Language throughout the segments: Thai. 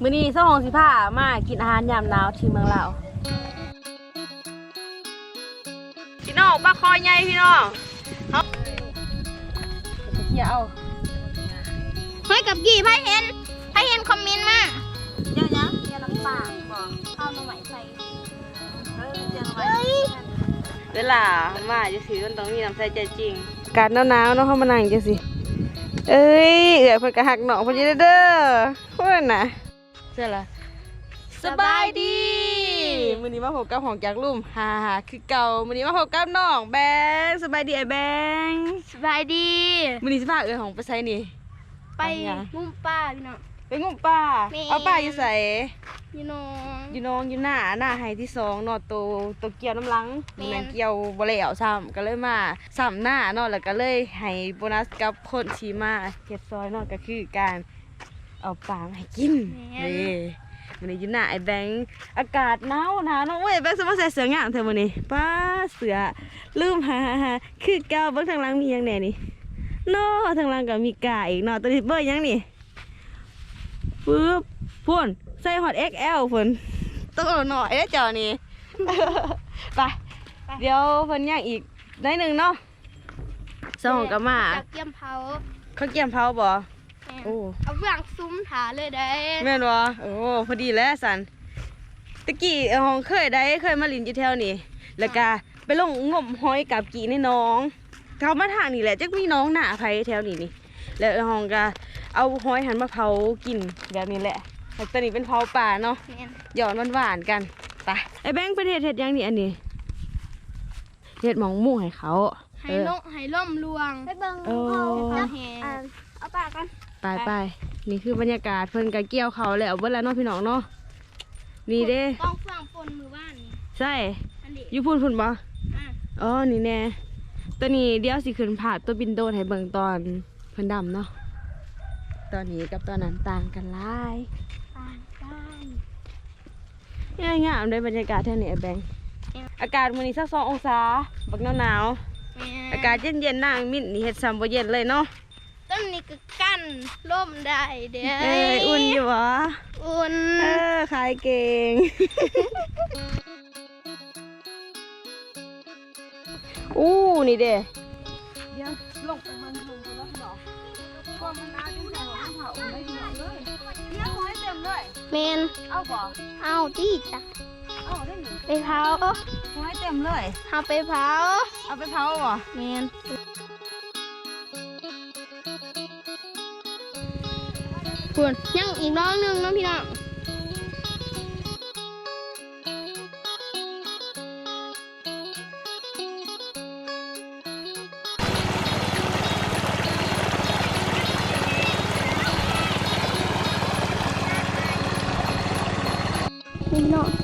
มื้อนี้เจ้าของสิพามากินอาหารยามหนาวที่เมืองลาวพี่น้องปลาคอใหญ่พี่น้องเฮาเกี่ยวเอาเฮ้ยกับกี่ไพ่เห็นไพ่เห็นคอมเมนต์มาเจ้ายังอย่าลำบากบ่เอามาใหม่ใส่เอ้ยเจ้าไว้เวลามาจะสิมันต้องมีน้ำใจใจจริง การหนาวๆเนาะเฮามานั่งจังซี่เอ้ยเอื้อยเพิ่นก็ฮักน้องเพิ่นอยู่เด้อเพิ่นน่ะ เจ้าล่ะสบายดี มื้อนี้มาพบกับของจากลุ่มฮ่าฮ่าคือเก่ามื้อนี้มาพบกับน้องแบงค์สบายดีไอ้แบงค์สบายดี มื้อนี้สิพาเอื้อของไปไสนี่ ไปไปหยัง มุมป้าพี่น้อง ไปงมป่าแม่ เอาป่าอยู่ไสพี่น้อง อยู่น้องอยู่หน้าหน้าไฮที่สองเนาะโตโตเกี่ยวน้ำหลังแม่นแม่นเกี่ยวบ่แล้วซ้ำก็เลยมาซ้ำหน้าเนาะแล้วก็เลยให้โบนัสกับคนที่มาเฮ็ดซอยเนาะก็คือการ เอาปลามาให้กินนี่มื้อนี้อยู่หน้าไอ้แบงค์อากาศหนาวหนาวเนาะเว้ยแบงค์สมาใส่เสื้องามเท่ามื้อนี้ป้าเสื้อลืมหาหาคือเก่าเบิ่งทางหลังมีหยังแหน่นี่เนาะทางหลังก็มีกาอีกเนาะตัวนี้เบอร์หยังนี่ปึ๊บพุ่นใส่ฮอต XL พุ่นตัวหน่อยได้อเจ้านี่ ไปเดี๋ยวเพิ่นย่างอีกได้หนึ่งเนาะสองกับมา จากเกียมเผา เขาวเกี่ยมเผาบ่แม่ โอ้เอาเบื้องซุ้มถาเลยได้แม่นบ่โอ้พอดีแล้วสันตะกี้เอ่อห้องเคยได้เคยมาลินอยู่แถวนี้แล้วก็ไปลงงมหอยกับกีในหน้องเขามาทางนี่แหละจักมีน้องหน้าไผแถวนี้นี่ แล้วห้องก็เอาหอยหันมาเผากินแบบนี้แหละแต่ตัวนี้เป็นเผาป่าเนาะแม่นหยอดหวานๆกันไปไอ้แบงค์เป็นเห็ดเห็ดหยังนี่อันนี้เห็ดหมองหมู่ให้เขาให้เออลงให้ล่มลวงไปเบิ่งเออเอาแหเอาปากกัน ไปไปนี่คือบรรยากาศเพิ่นกะเกี่ยวเขาแล้วเบิ่แล้วเนาะพี่น้องเนาะนี่เด้ต้องเฟื่องปนมือบ้านนี่ใช่อันนี้อยู่พุ่นพุ่นบ่อะอ๋อนี่แน่ตัวนี้เดี๋ยวสิขึ้นภาพตัวบินโดรนให้เบิ่งตอนเพิ่นดำเนาะตอนนี้กับตอนนั้นต่างกันหลายปานกันง่ายงามได้บรรยากาศแถวนี้ไอ้แบงค์อากาศมื้อนี้สัก2องศาบักหนาวๆแม่นอากาศเย็นๆนางมิ้นนี่เฮ็ดซ้ำบ่เย็นเลยเนาะ ต้นนี้ก็กั้นร่มได้เด้เอ้ยอุ่นอยู่หวะอุ่นเออขายเก่ง อู้นี่เด้เดี๋ยวลงไปมันลงไปแล้วเหรอความมันน่าจะใส่หัวเผาไม่ดีเลยเดี๋ยวหอยเต็มเลยเมนเอาบ่เอาที่จ้ะเอาได้หนิไปเผาหอยเต็มเลยเอาไปเผาเอาไปเผาบ่เมน คุณยังอีกน้องหนึ่งนะพี่น้องพี่น้อง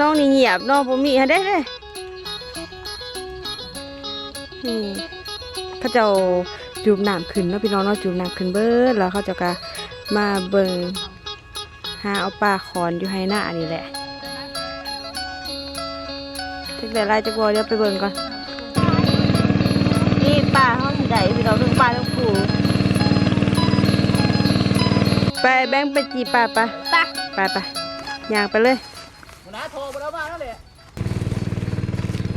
น้องนี่เงียบน้องบ่มีหาได้เด้นี่เขาเจ้าจูบน้ำขึ้นเนาะพี่น้องเนาะจูบน้ำขึ้นเบิดแล้วเขาเจ้าก็มาเบิ่งหาเอาปลาขอนอยู่ให้หน้านี่แหละจักได้หลายจักบ่เดี๋ยวไปเบิ่งก่อนนี่ปลาเฮาสิได้พี่น้องทั้งปลาทั้งปูไปแบ่งไปจีปลาปะไปไปไปย่างไปเลย หัวหน้าโทรมาแล้วมาแล้วแหละ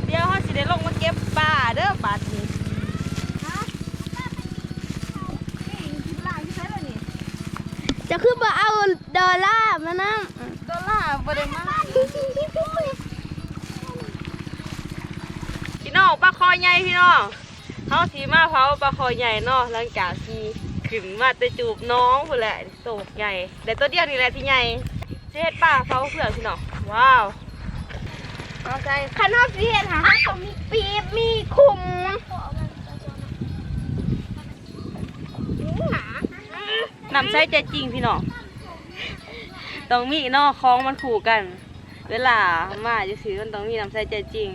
เดี๋ยวเขาสิได้ลงมาเก็บปลาเด้อบาดนี้จะคือบ่เอาดอลลาร์มานั่งดอลลาร์บ่ได้มาพี่น้องปลาคอใหญ่พี่น้องเฮาสิมาเผาปลาคอใหญ่เนาะหลังจากที่ขึ้นมาแต่จูบน้องพุ่นแหละโตกใหญ่แต่ตัวเดียวนี่แหละที่ใหญ่สิ เฮ็ดปลาเผาเพื่อพี่น้องว้าวเอาใจคันฮอบเรียนหาเขามีปีบมีคุมนำใช้ใจจริงพี่น้องต้องมีเนาะคล้องมันขู่กัน เวลามาจะซื้อมันต้องมีน้ำใส่ใจจริง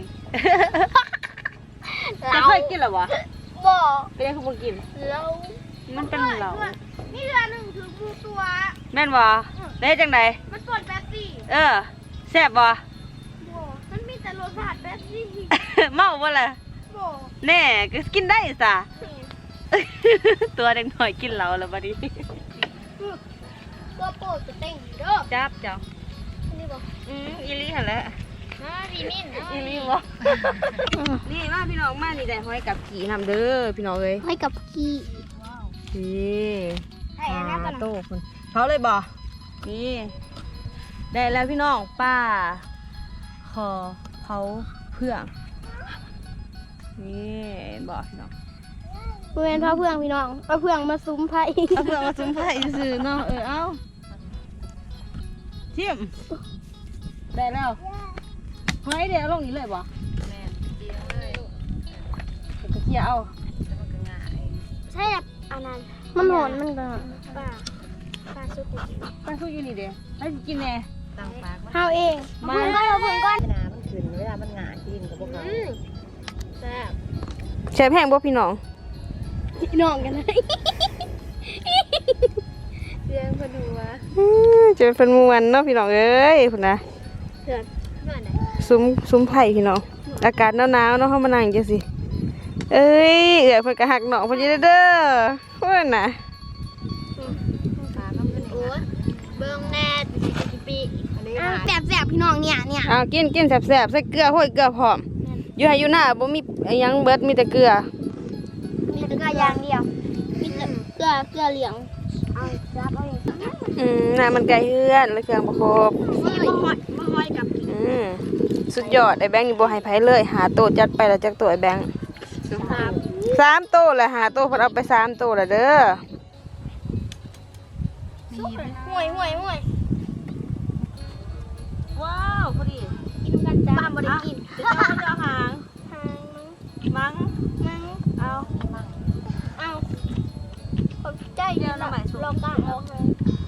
จะเราเคยกินหรอวะบ่เป็นยังคือบ่กินเรามันเป็นเหล่านี่เรือหนึ่งถือมูตัว แม่นบ่ได้จังไดมันปวดแป๊บซี่เออแซ่บบ่บ่มันมีแต่รสชาติแป๊บซี่เมาบ่ล่ะบ่แน่ก็กินได้ซะ ตัวเด็กหน่อยกินเหล้าแล้วบัดนี้ก็โปรดจะเต้งเด้อจับเจ้านี่บ่อืมอีหลีหั่นแหละฮะดีมินอีหลีบ่นี่มาพี่น้องมานี่ได้ห้อยกับกี่นำเด้อพี่น้องเอ้ยให้กับกี้นี่ให้อันนั้นก่อนโตคน เผาเลยบ่นี่ได้แล้วพี่น้องป้าคอเผาเพื่องนี่บอกพี่น้องบริเวณพระเพื่องพี่น้องพระเพื่องมาซุ้มไผ่เอาเพื่องมาจุ่มไผ่ซื้อเนาะเออเอาชิมได้แล้วเฮ้ยเดี๋ยวเอาลงนี้เลยบ่แม่เดี๋ยวเลยเดี๋ยวเคี่ยวเอา ใช่แบบอันนั้นมันหอนมันก็ป้าป้า สุกุตั้งสู้อยู่นี่เด้ให้สิกินแน่เฮาเองมาเพิ่งก้อนเอาเพิ่งก้อนเวลามันขึ้นเวลามันหงายกินกับพวกเขาอืมแซ่บเชฟแห้งบ่พี่น้องพี่น้องกันเลยเรียงพอดูวะจะเป็นมวนเนาะพี่น้องเอ้ยพุ่นนะเพื่อนเพื่อนไหนซุ้มซุ้มไผ่พี่น้องอากาศหนาวๆเนาะเฮามานั่งจังซี่เอ้ยเอื้อยเพิ่นก็หักน้องเพิ่นอยู่เด้อเพิ่นน่ะ อะแซ่บแซ่บพี่น้องเนี่ยเนี่ยเอากินกินแซ่บๆใส่เกลือห้อยเกลือพร้อมอยู่ให้อยู่หน้าบ่มีอิหยังเบิดมีแต่เกลือ มีแต่เกลืออย่างเดียวมีแต่เกลือเกลือเหลืองเอาจับเอาเองอืมน้ามันไก่เฮือนแล้วเครื่องบ่ครบนี่มาหอยมาหอยกับอืมสุดยอดไอ้แบงค์นี่บ่ให้ไผเลย หาโตะจัดไปแล้วจักโตะไอ้แบงค์ครับสามโตะแล้วหาโตะเพิ่นเอาไปสามโตะแล้วเด้อห่วยห่วยห่วย บ่ได้กินจะเอาจะเอาหางทางมั้งมั้งเอาเอาผมใจเดียวนะลองตั้งเอาให้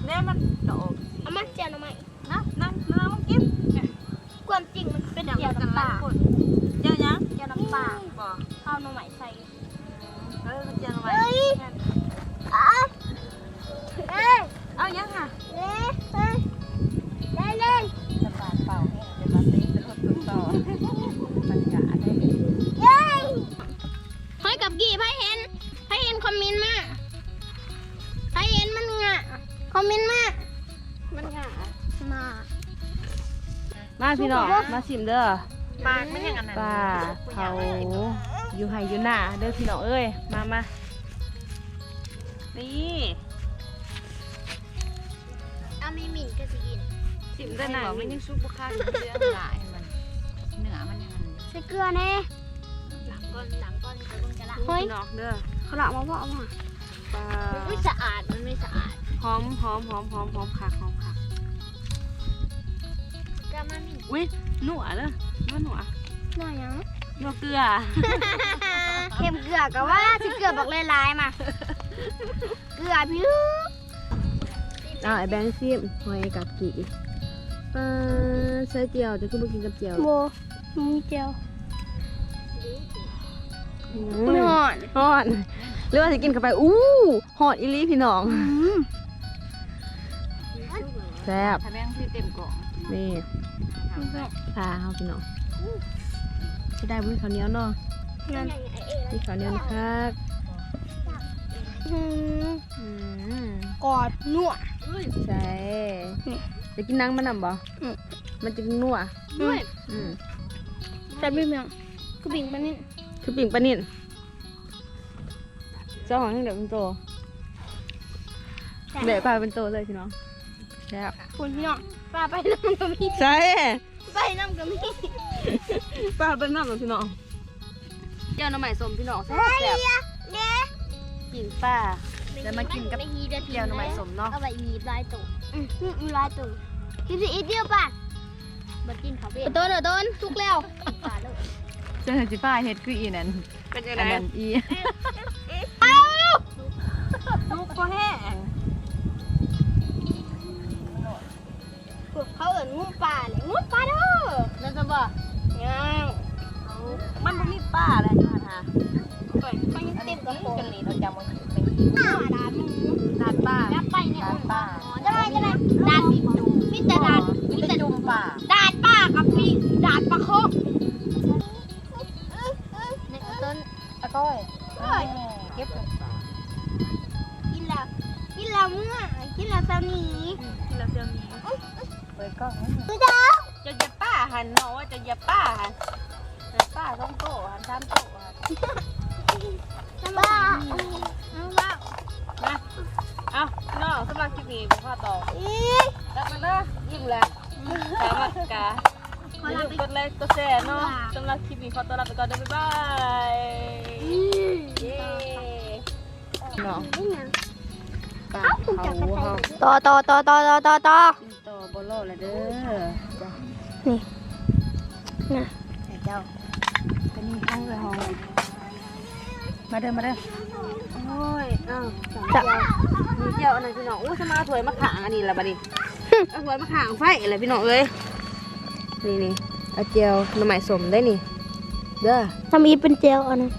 แน่มันดอกเอามาเจียน่อไมนะนั่งนั่งมากินความจริงมันเป็นเจียวน้ำปลาเจียวยังเจียวน้ำปลาบ่ มาพี่น้องมาชิมเด้อปากมันยังอันนั้นป้าเขาอยู่ไห้อยู่หน้าเด้อพี่น้องเอ้ยมามานี่เอามีหมิ่นก็สิกินชิมได้หน่อยมันยังซุปบุค่าเนื้อหลายมันเนื้อมันยังอันใส่เกลือแน่หลังก้อนหลังก้อนจะลงจะละเฮ้ยพี่น้องเด้อเขาหลังมาบอกมาป้ามันไม่สะอาดมันไม่สะอาดหอมหอมหอมหอมหอมคักหอมคัก ก็มันมีอุ้ยหนัวเด้อนัวหนัวหน่อยยังนัวเกลือ เค็มเกลือก็ว่าสิเกลือบอกลายๆมา เกลือพี่ลูกเอาไอ้แบงค์ซิมหอยกับกี่ป้าใส่เจียวจะขึ้นมากินกับเจียวโบมีเจียวอืมันมหอน ฮอนหรือว่าจะกินเข้าไปอู้ฮอนอีหลีพี่น้อง แซ่บถ้าแม่งคือเต็มกล่องนี่พาเฮาพี่น้องจะได้บุ้ยข้าวเหนียวเนาะนั่นมีข้าวเหนียวนะครับอืมอืมกอดนัวใช่จะกินนังมันนำบ่อืมมันจะนัวด้วยอืมแต่ไม่เมียงก็บิ่งไปนี่คือปิ่งปลานิ่นเจ้าของให้เดี๋ยวเป็นโตเดี๋ยวปลาเป็นโตเลยพี่น้อง แซ่บคุณพี่น้องป้าไปน้ำกับพี่ใช่ไปน้ำกับพี่ปลาเป็นน้ำเหรอพี่น้องเจ้าน้ำใหม่สมพี่น้องแซ่บแซ่บเด้กินป้าจะมากินกับไม่ฮีเดียวเกี๊ยวหน่อไม้สมเนาะเอาไปมีลายตุ่อืมมีลายตุ่กินสิอีเดียวป่ะมากินเขาเบี้ยต้นเออต้นทุกแล้วป่าลูกเจอจิป้าเฮ็ดคืออีนั่นเป็นยังอัไงนนั้นอีลูกก็แห้ง เขาเอิ้นงูป่าเลยงูป่าเด้อนั่นจะบ่ยังมันบ่มีป้าอะไรอยู่หั่นฮะก่อนมันยังเต็มกระโปรงกันนี่เราจำมันเป็นป่าดานมันดาดป้าดับไปเนี่ยดาดป้าจะได้จะได้ดานมีแต่ดานมีมีแต่แต่จุ่มป้าดานป้ากับพี่ดานปลาโคก หยียบป้าหันเนาะว่าจะเหยียบป้าหันหันป้าต้องโตหันตามโตหันจะบ้าเอาบ้านะเอาน้องสำหรับคลิปนี้ผมขอต่ออีแล้วมันเด้อยิ้มแล้วสามารถกาขออย่าลาลืมไปกดไลค์กดแชร์เนาะสำหรับคลิปนี้ขอตัวลาไปก่อนเด้อบ๊ายบายเย้เนาะป้าเขาเขาต่อต่อต่อต่อต่อต่อต่อต่อบอลโลแล้วเด้อจ้ะ น่ะเจ้าเป็นนี่ห้องเลยห้องมาเด้อมาเด้อโอ้ยอ้าวสามเจ้ามีเจ้าอันนั้นพี่น้องอู้สมาถวยมะขางอันนี้ละบัดนี้เอาถวยมะขางไฟอะไรพี่น้องเอ้ยนี่นี่เอาเจียวหน่อไม้สมได้นี่เด้อทำอีเป็นเจลอันนั้น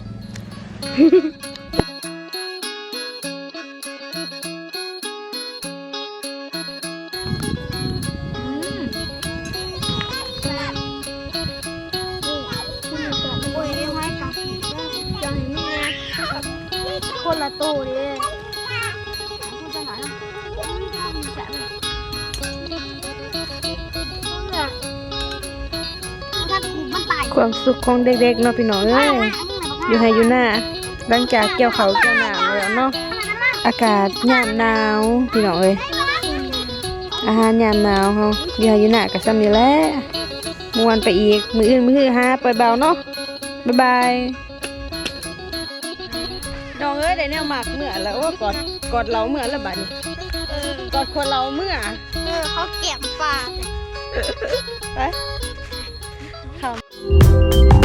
ความสุขของเด็กๆเนาะพี่น้องเอ้ยอยู่ให้อยู่หน้าหลังจากเกี่ยวเขาวเกี่ยวหนาวแล้วเนาะอากาศยามหนาวพี่น้องเอ้ยอาหารยามหนาวเฮาอยู่ให้อยู่หน้าก็ซ้ำอยู่แล้วม่วนไปอีกมื้ออื่นมื้อฮือหาปล่อยเบาเนาะบ๊ายบายน้องเอ้ยได้แนวหมากเมื่อแล้วโอ้กอดกอดเราเมื่อแล้วบัดนี้เออกอดคนเราเมื่อเออเขาเก็บปลาไป you